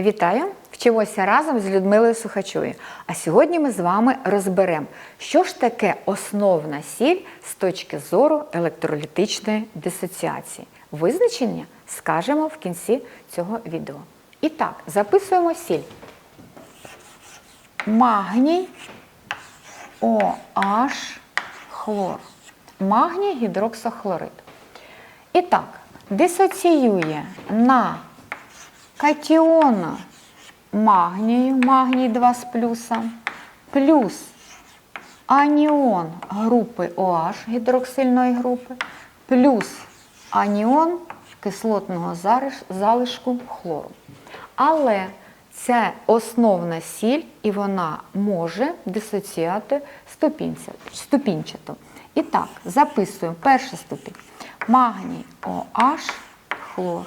Вітаю! Вчимося разом з Людмилою Сухачою. А сьогодні ми з вами розберемо, що ж таке основна сіль з точки зору електролітичної дисоціації. Визначення скажемо в кінці цього відео. І так, записуємо сіль. Магній OH хлор. Магній гідроксохлорид. І так, дисоціює на катіона магнію, магній 2 з плюсом, плюс аніон групи OH гідроксильної групи, плюс аніон кислотного залишку хлору. Але це основна сіль, і вона може дисоціювати ступінчато. І так, записуємо перший ступінь. Магній OH хлор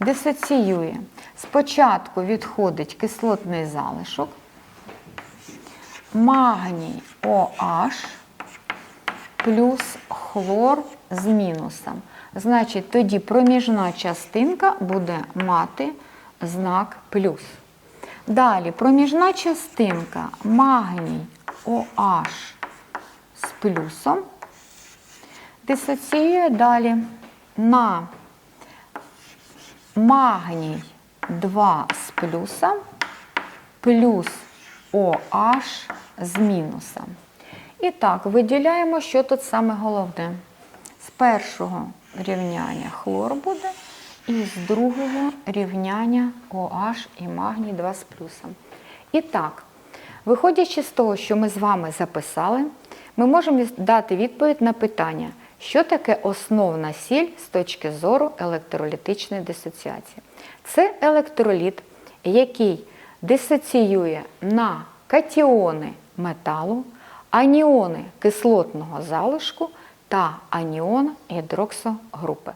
дисоціює. Спочатку відходить кислотний залишок, магній OH плюс хлор з мінусом. Значить, тоді проміжна частинка буде мати знак плюс. Далі проміжна частинка магній OH з плюсом дисоціює далі на магній 2 з плюсом плюс OH з мінусом. І так, виділяємо, що тут саме головне. З першого рівняння хлор буде, і з другого рівняння OH і магній 2 з плюсом. І так, виходячи з того, що ми з вами записали, ми можемо дати відповідь на питання, що таке основна сіль з точки зору електролітичної дисоціації. Це електроліт, який дисоціює на катіони металу, аніони кислотного залишку та аніон гідроксогрупи.